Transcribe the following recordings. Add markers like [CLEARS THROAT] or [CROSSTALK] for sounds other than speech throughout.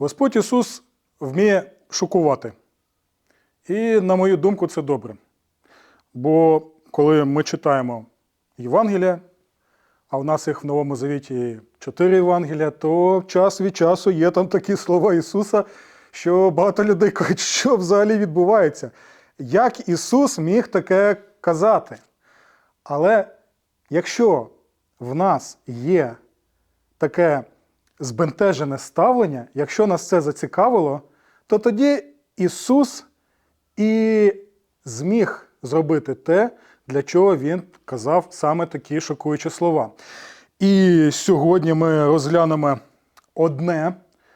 Господь Ісус вміє шокувати. І, на мою думку, це добре. Бо коли ми читаємо Євангелія, а в нас їх в Новому Завіті чотири Євангелія, то час від часу є там такі слова Ісуса, що багато людей кажуть, [LAUGHS] що взагалі відбувається. Як Ісус міг таке казати? Але якщо в нас є таке збентежене ставлення, якщо нас це зацікавило, то тоді Ісус і зміг зробити те, для чого Він казав саме такі шокуючі слова. І сьогодні ми розглянемо одне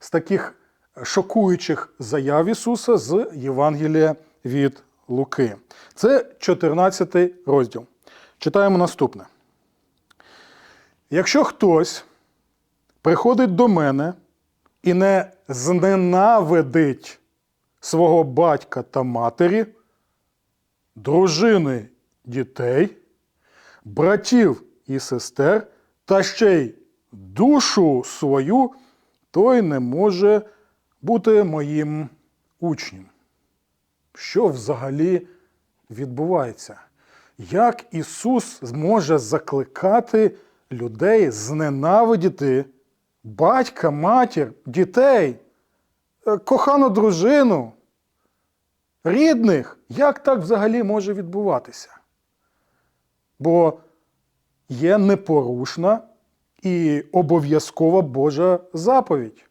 з таких шокуючих заяв Ісуса з Євангелія від Луки. Це 14 розділ. Читаємо наступне. Якщо хтось приходить до мене і не зненавидить свого батька та матері, дружини дітей, братів і сестер, та ще й душу свою, той не може бути моїм учнем. Що взагалі відбувається? Як Ісус зможе закликати людей зненавидіти батька, матір, дітей, е, кохану дружину, рідних? Як так взагалі може відбуватися? Бо є непорушна і обов'язкова Божа заповідь.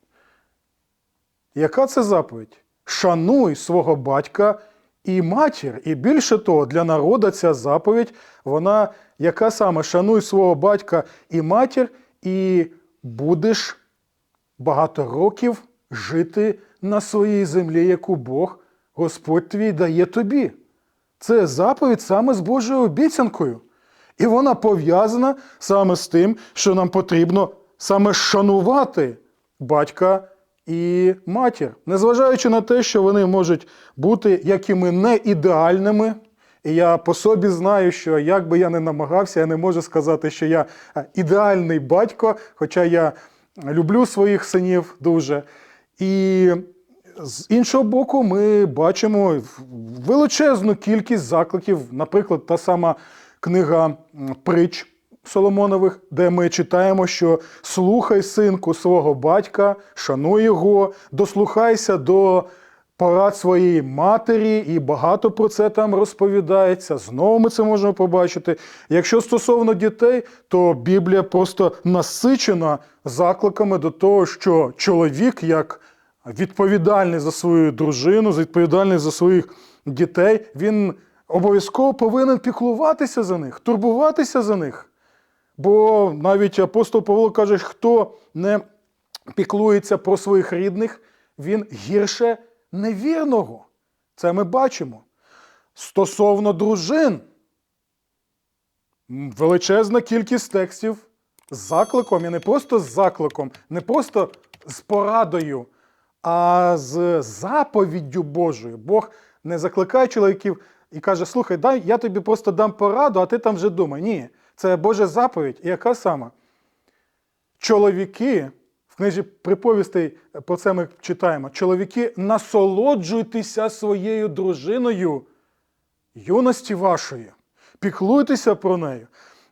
Яка це заповідь? Шануй свого батька і матір. І більше того, для народу ця заповідь, вона яка саме шануй свого батька і матір, і будеш багато років жити на своїй землі, яку Бог, Господь твій дає тобі. Це заповідь саме з Божою обіцянкою. І вона пов'язана саме з тим, що нам потрібно саме шанувати батька і матір, незважаючи на те, що вони можуть бути якими не ідеальними. І я по собі знаю, що як би я не намагався, я не можу сказати, що я е, ідеальний батько, хоча я люблю своїх синів дуже. І з іншого боку, ми бачимо величезну кількість закликів, наприклад, та сама книга притч Соломонових, де ми читаємо, що слухай синку свого батька, шануй його, дослухайся до порад своєї матері, і багато про це там розповідається. Знову ми це можемо побачити. Якщо стосовно дітей, то Біблія просто насичена закликами до того, що чоловік, як відповідальний за свою дружину, відповідальний за своїх дітей, він обов'язково повинен піклуватися за них, турбуватися за них. Бо навіть апостол Павло каже, хто не піклується про своїх рідних, він гірше невірного. Це ми бачимо. Стосовно дружин, величезна кількість текстів з закликом, і не просто з закликом, не просто з порадою, а з заповіддю Божою. Бог не закликає чоловіків і каже: слухай, дай я тобі просто дам пораду, а ти там вже думай. Ні, це Божа заповідь. І яка сама? Чоловіки, в книжі приповістей про це ми читаємо: чоловіки, насолоджуйтеся своєю дружиною юності вашої, піклуйтеся про неї.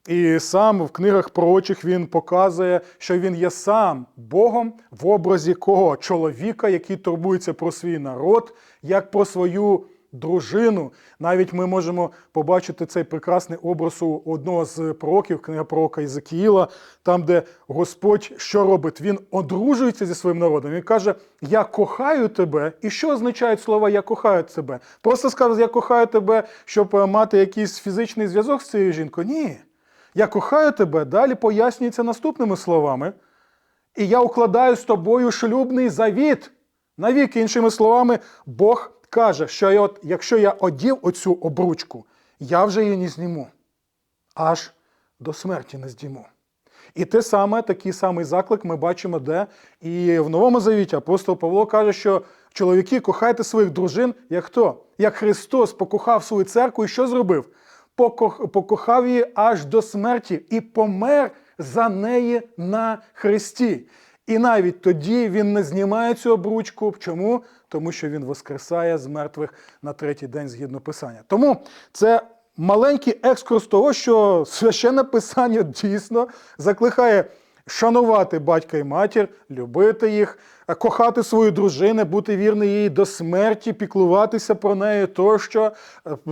І сам в книгах пророчих він показує, що він є сам Богом в образі кого? Чоловіка, який турбується про свій народ, як про свою дружину. Навіть ми можемо побачити цей прекрасний образ у одного з пророків, книга пророка Ізекіїла, там, де Господь що робить? Він одружується зі своїм народом. Він каже: Я кохаю тебе. І що означають слова Я кохаю тебе? Просто сказати, я кохаю тебе, щоб е, мати якийсь фізичний зв'язок з цією жінкою? Ні. Я кохаю тебе, далі пояснюється наступними словами. І я укладаю з тобою шлюбний завіт. Навіки, іншими словами, Бог каже, що я от, якщо я одів оцю обручку, я вже її не зніму. Аж до смерті не здіму. І те саме, такий самий заклик ми бачимо, де і в Новому Завіті апостол Павло каже, що чоловіки кохайте своїх дружин, як хто? Як Христос покохав свою церкву і що зробив? Покохав її аж до смерті і помер за неї на Христі. І навіть тоді він не знімає цю обручку. Чому? Тому що він воскресає з мертвих на третій день згідно писання. Тому це маленький екскурс того, що священне писання дійсно закликає шанувати батька і матір, любити їх, кохати свою дружину, бути вірним їй до смерті, піклуватися про неї тощо,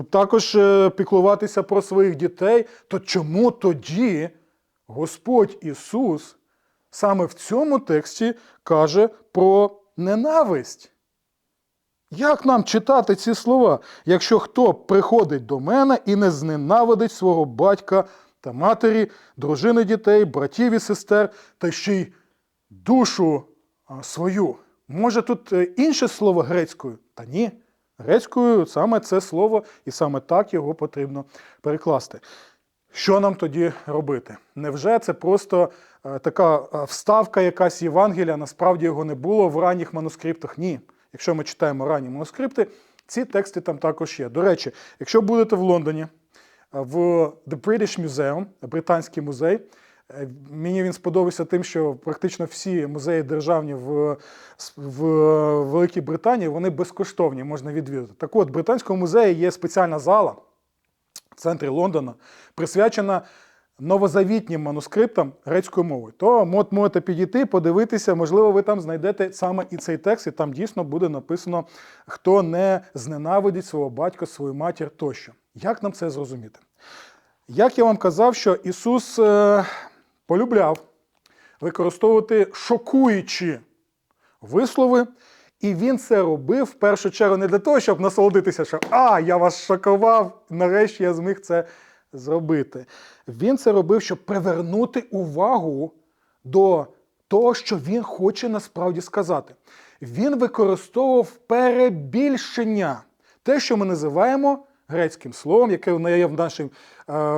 також е, піклуватися про своїх дітей. То чому тоді Господь Ісус саме в цьому тексті каже про ненависть? Як нам читати ці слова, якщо хто приходить до мене і не зненавидить свого батька та матері, дружини дітей, братів і сестер, та ще й душу свою? Може тут е, інше слово грецькою? Та ні. Грецькою саме це слово, і саме так його потрібно перекласти. Що нам тоді робити? Невже це просто е, така е, вставка, якась Євангелія, насправді його не було в ранніх манускриптах? Ні. Якщо ми читаємо ранні манускрипти, ці тексти там також є. До речі, якщо будете в Лондоні, е, в The British Museum, британський музей, е, мені він сподобався тим, що практично всі музеї державні в, в Великій Британії вони безкоштовні, можна відвідати. Так от, в британському музеї є спеціальна зала в центрі Лондона, присвячена новозавітнім манускриптам грецькою мовою. То мот можете підійти, подивитися, можливо, ви там знайдете саме і цей текст, і там дійсно буде написано, хто не зненавидить свого батька, свою матір тощо. Як нам це зрозуміти? Як я вам казав, що Ісус е, полюбляв використовувати шокуючі вислови, і він це робив в першу чергу не для того, щоб насолодитися, що а, я вас шокував, нарешті я зміг це зробити. Він це робив, щоб привернути увагу до того, що він хоче насправді сказати. Він використовував перебільшення, те, що ми називаємо грецьким словом, яке є в нашій, е,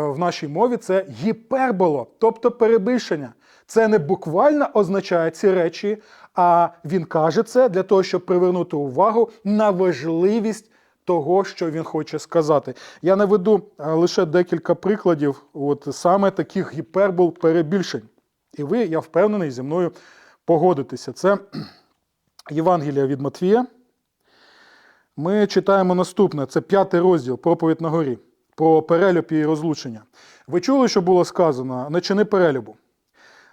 в нашій мові, це гіперболо, тобто перебільшення. Це не буквально означає ці речі, а він каже це для того, щоб привернути увагу на важливість того, що він хоче сказати. Я наведу е, лише декілька прикладів, от саме таких гіпербол перебільшень. І ви, я впевнений, зі мною погодитеся. Це [CLEARS THROAT] Євангелія від Матвія. Ми читаємо наступне: це п'ятий розділ проповідь на горі про перелюб і розлучення. Ви чули, що було сказано: не чини перелюбу.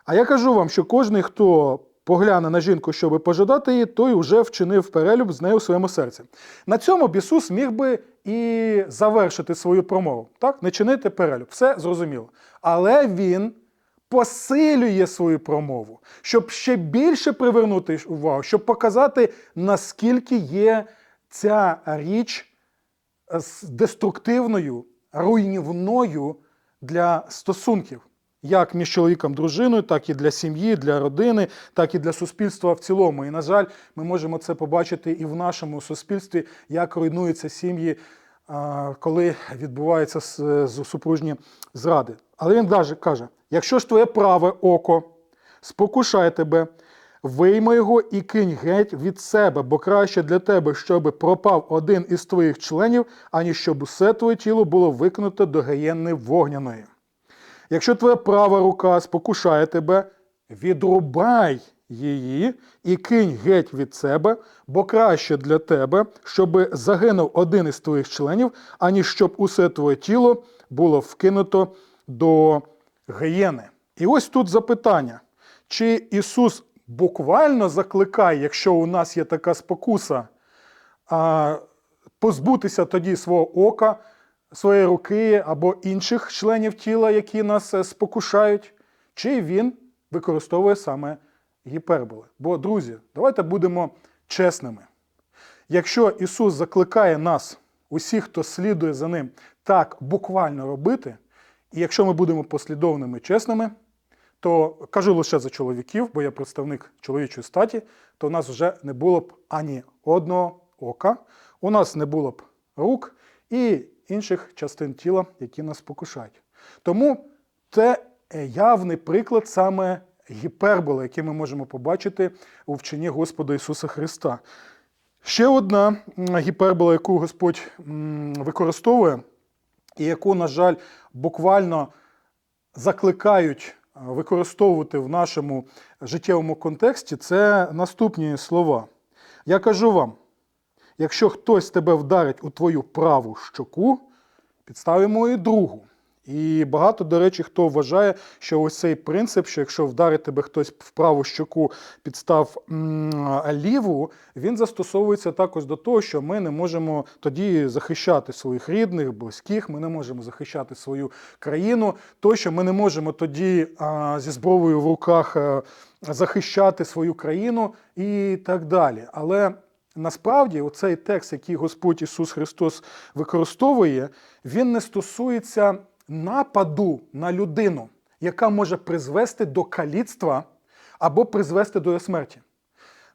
А я кажу вам, що кожен, хто погляне на жінку, щоб пожадати її, той вже вчинив перелюб з нею в своєму серці. На цьому б Ісус міг би і завершити свою промову. Так, не чинити перелюб, все зрозуміло. Але він посилює свою промову, щоб ще більше привернути увагу, щоб показати, наскільки є ця річ е, деструктивною, руйнівною для стосунків. Як між чоловіком дружиною, так і для сім'ї, для родини, так і для суспільства в цілому. І, на жаль, ми можемо це побачити і в нашому суспільстві, як руйнуються сім'ї, коли відбуваються супружні зради. Але він каже, якщо ж твоє праве око спокушає тебе, вийми його і кинь геть від себе, бо краще для тебе, щоб пропав один із твоїх членів, аніж щоб усе твоє тіло було викинуто до гієнни вогняної. Якщо твоя права рука спокушає тебе, відрубай її і кинь геть від себе, бо краще для тебе, щоб загинув один із твоїх членів, аніж щоб усе твоє тіло було вкинуто до гієни. І ось тут запитання: чи Ісус буквально закликає, якщо у нас є така спокуса, позбутися тоді свого ока, своєї руки або інших членів тіла, які нас е, спокушають, чи він використовує саме гіперболи. Бо, друзі, давайте будемо чесними. Якщо Ісус закликає нас, усіх, хто слідує за ним, так буквально робити, і якщо ми будемо послідовними чесними, то кажу лише за чоловіків, бо я представник чоловічої статі, то у нас вже не було б ані одного ока, у нас не було б рук і інших частин тіла, які нас покушають. Тому це е, явний приклад саме гіперболи, який ми можемо побачити у вченні Господа Ісуса Христа. Ще одна гіпербола, яку Господь використовує, і яку, на жаль, буквально закликають використовувати в нашому життєвому контексті, це наступні слова. Я кажу вам: якщо хтось тебе вдарить у твою праву щоку, підставимо і другу. І багато, до речі, хто вважає, що ось цей принцип, що якщо вдарить тебе хтось в праву щоку, підстав ліву, він застосовується також до того, що ми не можемо тоді захищати своїх рідних, близьких, ми не можемо захищати свою країну, то що ми не можемо тоді а, зі зброєю в руках а, захищати свою країну і так далі. Але Насправді, оцей текст, який Господь Ісус Христос використовує, він не стосується нападу на людину, яка може призвести до каліцтва або призвести до смерті.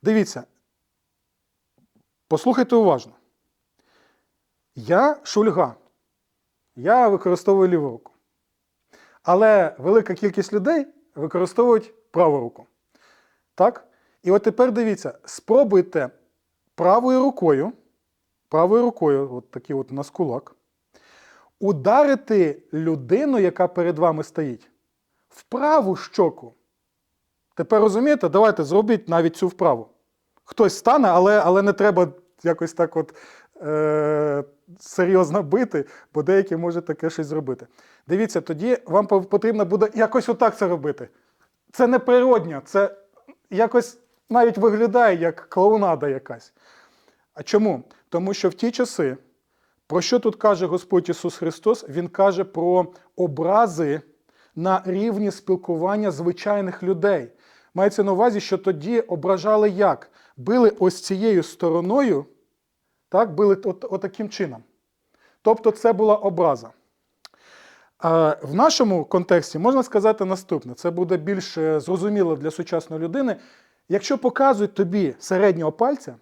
Дивіться, послухайте уважно. Я шульга, я використовую ліву руку. Але велика кількість людей використовують праву руку. Так? І от тепер дивіться, спробуйте правою рукою, правою рукою, от такий от у нас кулак, ударити людину, яка перед вами стоїть, в праву щоку. Тепер розумієте, давайте зробіть навіть цю вправу. Хтось стане, але, але не треба якось так от е, серйозно бити, бо деякі можуть таке щось зробити. Дивіться, тоді вам потрібно буде якось отак це робити. Це не природньо, це якось навіть виглядає як клоунада якась. А чому? Тому що в ті часи, про що тут каже Господь Ісус Христос? Він каже про образи на рівні спілкування звичайних людей. Мається на увазі, що тоді ображали як? Били ось цією стороною, так, били от, отаким чином. Тобто це була образа. А в нашому контексті можна сказати наступне: це буде більш е, зрозуміло для сучасної людини. Якщо показують тобі середнього пальця,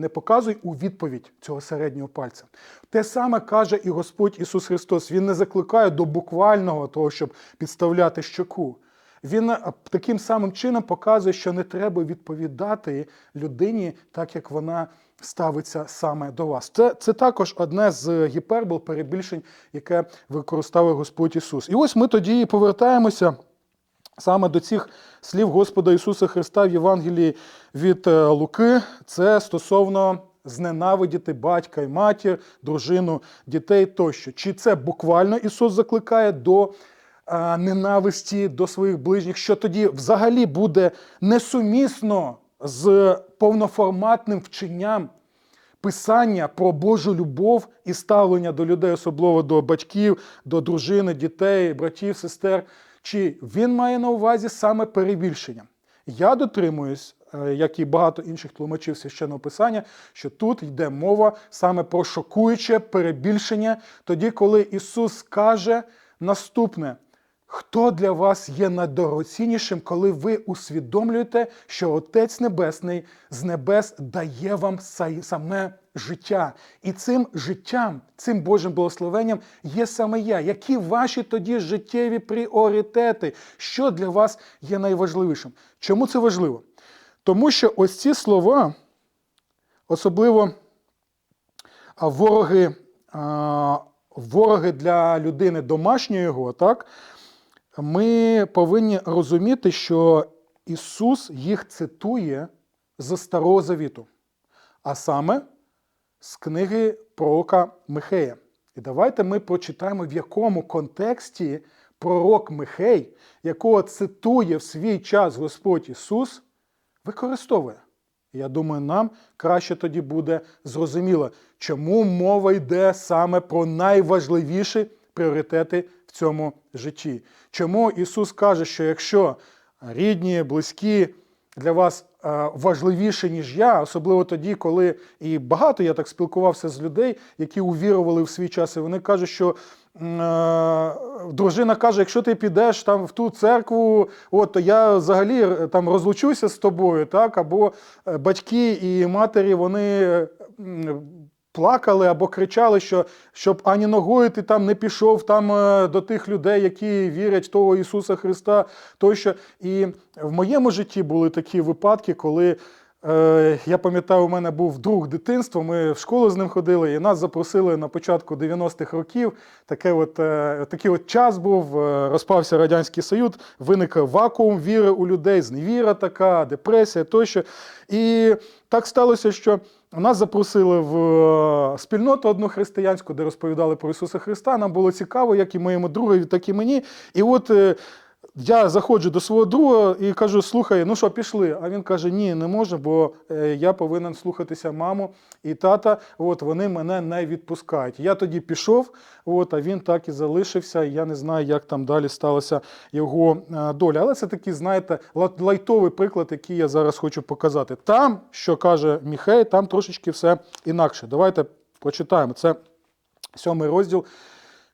не показуй у відповідь цього середнього пальця. Те саме каже і Господь Ісус Христос. Він не закликає до буквального того, щоб підставляти щоку. Він е, таким самим чином показує, що не треба відповідати людині, так як вона ставиться саме до вас. Це, це також одне з гіпербол, перебільшень, яке використовує Господь Ісус. І ось ми тоді повертаємося. Саме до цих слів Господа Ісуса Христа в Євангелії від е, Луки, це стосовно зненавидіти батька і матір, дружину, дітей тощо. Чи це буквально Ісус закликає до е, ненависті до своїх ближніх, що тоді взагалі буде несумісно з повноформатним вченням писання про Божу любов і ставлення до людей, особливо до батьків, до дружини, дітей, братів, сестер. Чи він має на увазі саме перебільшення? Я дотримуюсь, е, як і багато інших тлумачів священного писання, що тут йде мова саме про шокуюче перебільшення, тоді, коли Ісус каже наступне. Хто для вас є найдорогоціннішим, коли ви усвідомлюєте, що Отець Небесний з небес дає вам саме життя. І цим життям, цим Божим благословенням є саме я. Які ваші тоді життєві пріоритети? Що для вас є найважливішим? Чому це важливо? Тому що ось ці слова, особливо вороги, вороги для людини домашньої його, так? Ми повинні розуміти, що Ісус їх цитує з Старого Завіту, а саме з книги пророка Михея. І давайте ми прочитаємо, в якому контексті пророк Михей, якого цитує в свій час Господь Ісус, використовує. Я думаю, нам краще тоді буде зрозуміло, чому мова йде саме про найважливіші пріоритети в цьому житті. Чому Ісус каже, що якщо рідні, близькі для вас е, важливіші, ніж я, особливо тоді, коли і багато я так спілкувався з людей, які увірували в свій час, і вони кажуть, що е, дружина каже, якщо ти підеш там в ту церкву, от, то я взагалі е, там розлучуся з тобою, так, або батьки і матері, вони. Плакали або кричали, що щоб ані ногою ти там не пішов там е, до тих людей, які вірять в того Ісуса Христа. Тощо. І в моєму житті були такі випадки, коли Е, Я пам'ятаю, у мене був друг дитинства. Ми в школу з ним ходили, і нас запросили на початку 90-х років. Таке от, е, такий от час був, розпався Радянський Союз, виник вакуум віри у людей, зневіра така, депресія тощо. І так сталося, що нас запросили в е, спільноту одну християнську, де розповідали про Ісуса Христа. Нам було цікаво, як і моєму другові, так і мені. І от е, я заходжу до свого друга і кажу: слухай, ну що, пішли? А він каже: Ні, не може, бо е, я повинен слухатися маму і тата. От вони мене не відпускають. Я тоді пішов, от, а він так і залишився. Я не знаю, як там далі сталася його е, доля. Але це такий, знаєте, лайтовий приклад, який я зараз хочу показати. Там, що каже Міхей, там трошечки все інакше. Давайте прочитаємо. Це сьомий розділ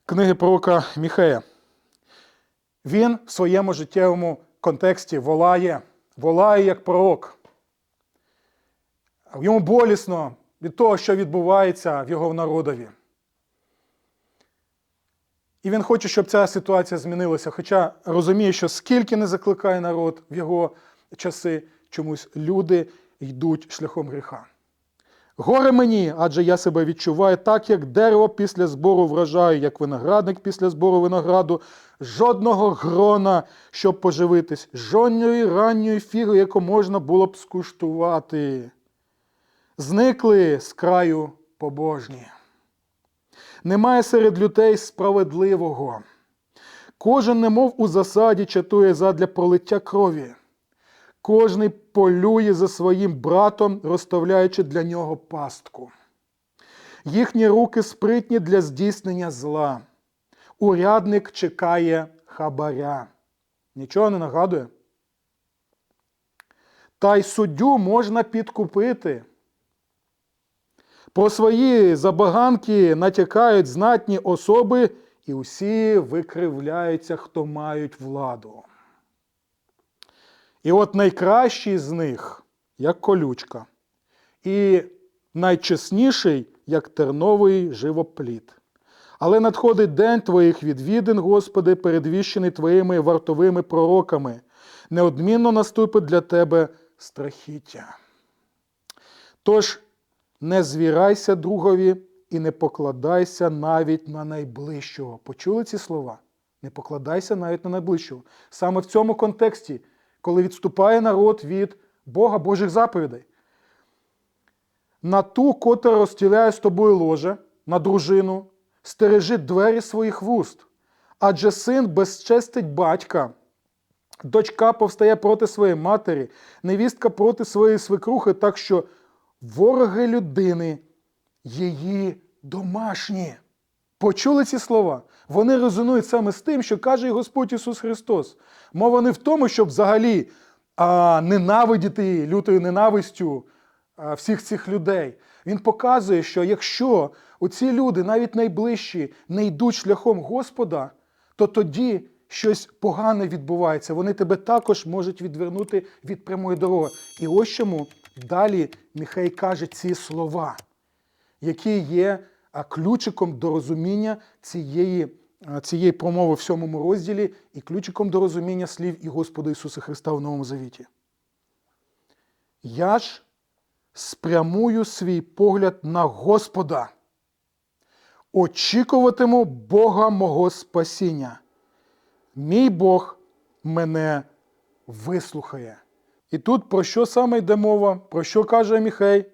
книги пророка Міхея. Він в своєму життєвому контексті волає, волає як пророк. Йому болісно від того, що відбувається в його народові. І він хоче, щоб ця ситуація змінилася, хоча розуміє, що скільки не закликає народ в його часи, чомусь люди йдуть шляхом гріха. Горе мені, адже я себе відчуваю так, як дерево після збору врожаю, як виноградник після збору винограду, жодного грона, щоб поживитись, жодної ранньої фіги, яку можна було б скуштувати. Зникли з краю побожні. Немає серед людей справедливого. Кожен, немов у засаді, чатує задля пролиття крові. Кожний полює за своїм братом, розставляючи для нього пастку. Їхні руки спритні для здійснення зла. Урядник чекає хабаря. Нічого не нагадує. Та й суддю можна підкупити. Про свої забаганки натякають знатні особи, і усі викривляються, хто мають владу. І от найкращий з них, як колючка, і найчесніший, як терновий живоплід. Але надходить день твоїх відвідин, Господи, передвіщений твоїми вартовими пророками. Неодмінно наступить для тебе страхіття. Тож не звірайся другові і не покладайся навіть на найближчого. Почули ці слова? Не покладайся навіть на найближчого. Саме в цьому контексті, коли відступає народ від Бога Божих заповідей. На ту, котра розстіляє з тобою ложе, на дружину, стережи двері своїх вуст, адже син безчестить батька. Дочка повстає проти своєї матері, невістка проти своєї свекрухи, так що вороги людини її домашні. Почули ці слова? Вони резонують саме з тим, що каже Господь Ісус Христос. Мова не в тому, щоб взагалі а, ненавидіти лютою ненавистю а, всіх цих людей. Він показує, що якщо оці люди, навіть найближчі, не йдуть шляхом Господа, то тоді щось погане відбувається. Вони тебе також можуть відвернути від прямої дороги. І ось чому далі Михай каже ці слова, які є ключиком до розуміння цієї, цієї промови в сьомому розділі і ключиком до розуміння слів і Господа Ісуса Христа в Новому Завіті. Я ж спрямую свій погляд на Господа, очікуватиму Бога мого спасіння. Мій Бог мене вислухає. І тут про що саме йде мова? Про що каже Міхей?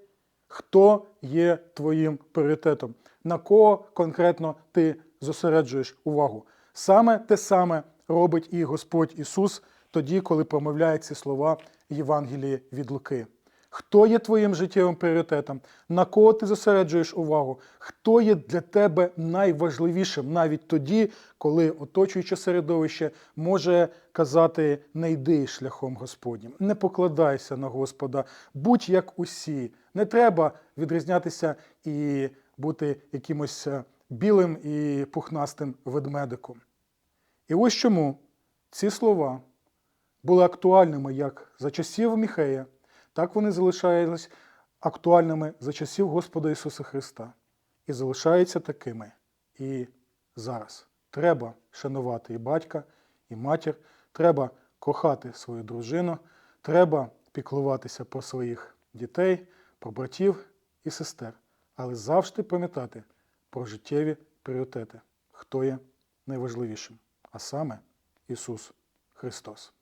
Хто є твоїм пріоритетом? На кого конкретно ти зосереджуєш увагу? Саме те саме робить і Господь Ісус тоді, коли промовляє ці слова Євангелії від Луки. Хто є твоїм життєвим пріоритетом? На кого ти зосереджуєш увагу? Хто є для тебе найважливішим навіть тоді, коли оточуюче середовище може казати не йди шляхом Господнім, не покладайся на Господа, будь як усі. Не треба відрізнятися і бути якимось е, білим і пухнастим ведмедиком. І ось чому ці слова були актуальними як за часів Міхея, так вони залишались актуальними за часів Господа Ісуса Христа і залишаються такими і зараз. Треба шанувати і батька, і матір, треба кохати свою дружину, треба піклуватися про своїх дітей, про братів і сестер, але завжди пам'ятати про життєві пріоритети, хто є найважливішим, а саме Ісус Христос.